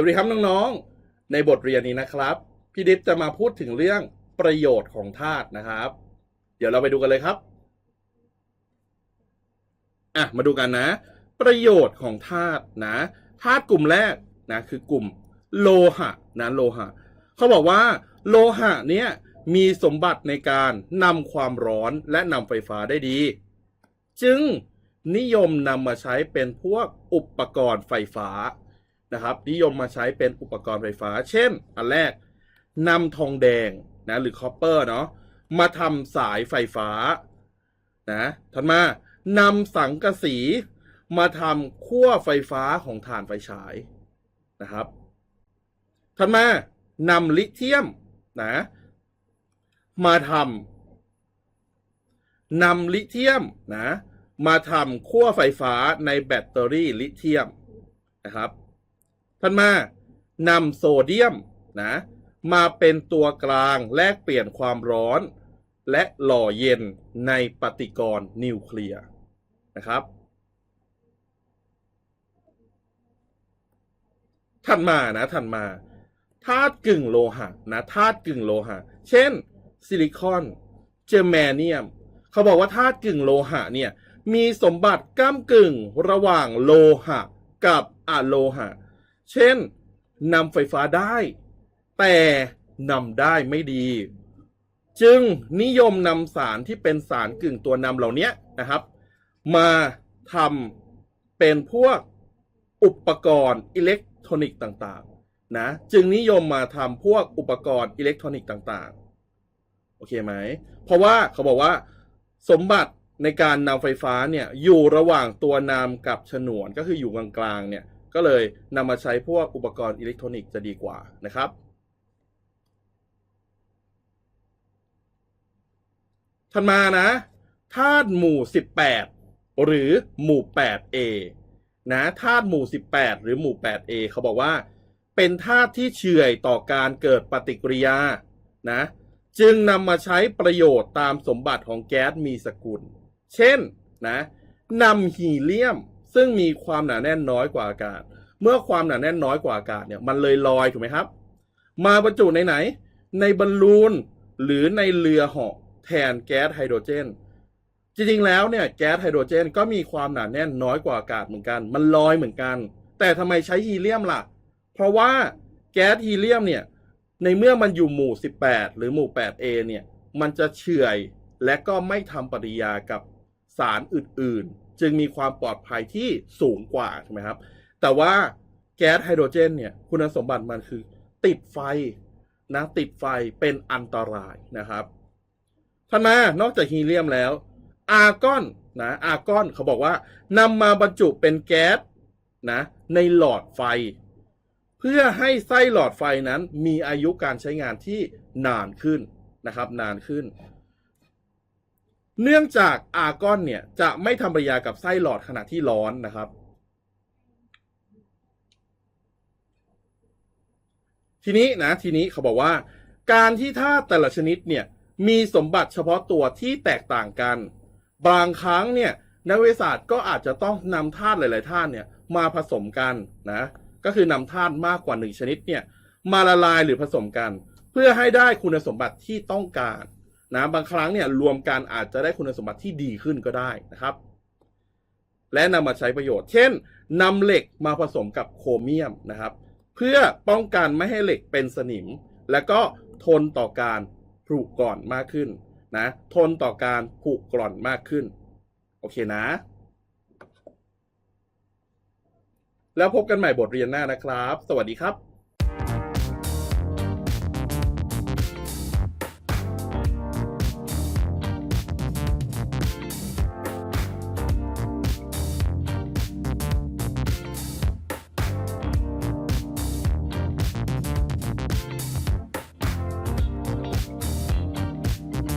วัสดีครับน้องๆ ในบทเรียนนี้นะครับ พี่ดิฟจะมาพูดถึงเรื่องประโยชน์ของธาตุนะครับ เดี๋ยวเราไปดูกันเลยครับอะมาดูกันนะ ประโยชน์ของธาตุนะธาตุกลุ่มแรกนะคือกลุ่มโลหะนะโลหะเขาบอกว่าโลหะเนี่ยมีสมบัติในการนำความร้อนและนำไฟฟ้าได้ดี จึงนิยมนำมาใช้เป็นพวกอุปกรณ์ไฟฟ้า นะครับนิยมมาใช้เป็นอุปกรณ์ไฟฟ้า เช่น อันแรกนำทองแดงนะหรือคอปเปอร์เนาะมาทำสายไฟฟ้านะถัดมานำสังกะสีมาทำขั้วไฟฟ้าของถ่านไฟฉายนะครับถัดมานำลิเธียมนะมาทำนำลิเธียมนะมาทำขั้วไฟฟ้าในแบตเตอรี่ลิเธียมนะครับ ถัดมานำโซเดียมนะมาเป็นตัวกลางแลกเปลี่ยนความร้อน และหล่อเย็นในปฏิกรณ์นิวเคลียร์นะครับ ถัดมานะถัดมาธาตุกึ่งโลหะนะธาตุกึ่งโลหะ เช่น ซิลิคอนเจอร์แมเนียม เขาบอกว่าธาตุกึ่งโลหะเนี่ยมีสมบัติก้ามกึ่งระหว่างโลหะกับอะโลหะ เช่นนำไฟฟ้าได้ แต่นำได้ไม่ดี จึงนิยมนำสารที่เป็นสารกึ่งตัวนำเหล่านี้นะครับ มาทำเป็นพวกอุปกรณ์อิเล็กทรอนิกส์ต่างๆนะจึงนิยมมาทำพวกอุปกรณ์อิเล็กทรอนิกส์ต่างๆโอเคไหมเพราะว่าเขาบอกว่าสมบัติในการนำไฟฟ้าเนี่ยอยู่ระหว่างตัวนำกับฉนวนก็คืออยู่กลางๆเนี่ย ก็เลยนำมาใช้พวกอุปกรณ์อิเล็กทรอนิกส์จะดีกว่านะครับ ถัดมานะธาตุหมู่ 18 หรือหมู่ 8A นะธาตุหมู่ 18 หรือหมู่ 8A เขาบอกว่า เป็นธาตุที่เฉื่อยต่อการเกิดปฏิกิริยานะจึงนำมาใช้ประโยชน์ตามสมบัติของแก๊สมีสกุล เช่นนะนำฮีเลียม ซึ่งมีความหนาแน่นน้อยกว่าอากาศ เมื่อความหนาแน่นน้อยกว่าอากาศเนี่ยมันเลยลอยถูกไหมครับ มาบรรจุในไหน ในบอลลูนหรือในเรือเหาะแทนแก๊สไฮโดรเจน จริงๆแล้วเนี่ยแก๊สไฮโดรเจน ก็มีความหนาแน่นน้อยกว่าอากาศเหมือนกัน มันลอยเหมือนกัน แต่ทำไมใช้ฮีเลียมล่ะ เพราะว่าแก๊สฮีเลียมเนี่ยในเมื่อมันอยู่หมู่ 18 หรือหมู่ 8A เนี่ยมันจะเฉื่อยและก็ไม่ทำปฏิกิริยากับสารอื่นๆ จึงมีความปลอดภัยที่สูงกว่าใช่ไหมครับ แต่ว่าแก๊สไฮโดรเจนเนี่ยคุณสมบัติมันคือ ติดไฟนะติดไฟเป็นอันตรายนะครับท่านมานอกจากฮีเลียมแล้วอาร์กอนนะอาร์กอนเขาบอกว่านำมาบรรจุเป็นแก๊สนะในหลอดไฟ เพื่อให้ไส้หลอดไฟนั้นมีอายุการใช้งานที่นานขึ้นนะครับ นานขึ้น เนื่องจากอาร์กอนเนี่ย จะไม่ทำปฏิกิริยากับไส้หลอดขณะที่ร้อนนะครับ ทีนี้นะ ทีนี้เขาบอกว่า การที่ธาตุแต่ละชนิดเนี่ย มีสมบัติเฉพาะตัวที่แตกต่างกัน บางครั้งเนี่ยนักวิทยาศาสตร์ก็อาจจะต้องนำธาตุหลาย ๆ ธาตุเนี่ยมาผสมกันนะ ก็คือนำธาตุมากกว่าหนึ่งชนิดเนี่ยมาละลายหรือผสมกัน เพื่อให้ได้คุณสมบัติที่ต้องการ นะบางครั้งเนี่ยรวมกันอาจจะได้คุณสมบัติที่ดีขึ้นก็ได้นะครับ และนำมาใช้ประโยชน์ เช่นนำเหล็กมาผสมกับโครเมียมนะครับ เพื่อป้องกันไม่ให้เหล็กเป็นสนิม และก็ทนต่อการผุกร่อนมากขึ้นนะทนต่อการผุกร่อนมากขึ้น โอเคนะ แล้วพบกันใหม่บทเรียนหน้านะครับ สวัสดีครับ